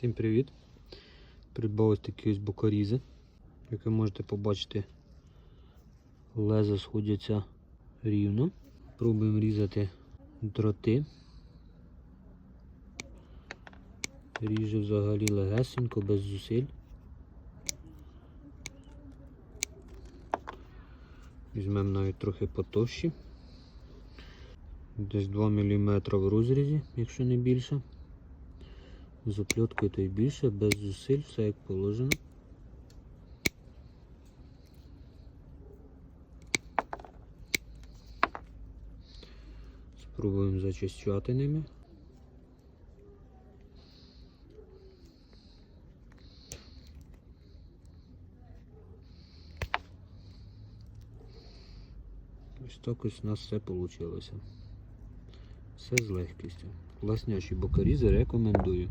Всім привіт! Придбав ось такі ось бокорізи. Як ви можете побачити, леза сходяться рівно. Пробуємо різати дроти. Ріже взагалі легесенько, без зусиль. Візьмемо навіть трохи потовщі. Десь 2 мм в розрізі, якщо не більше. З то й більше, без зусиль, все як положено. Спробуємо зачищати ними. Ось так ось у нас все вийшло. Все з легкістю. Власнячі бокорізи рекомендую.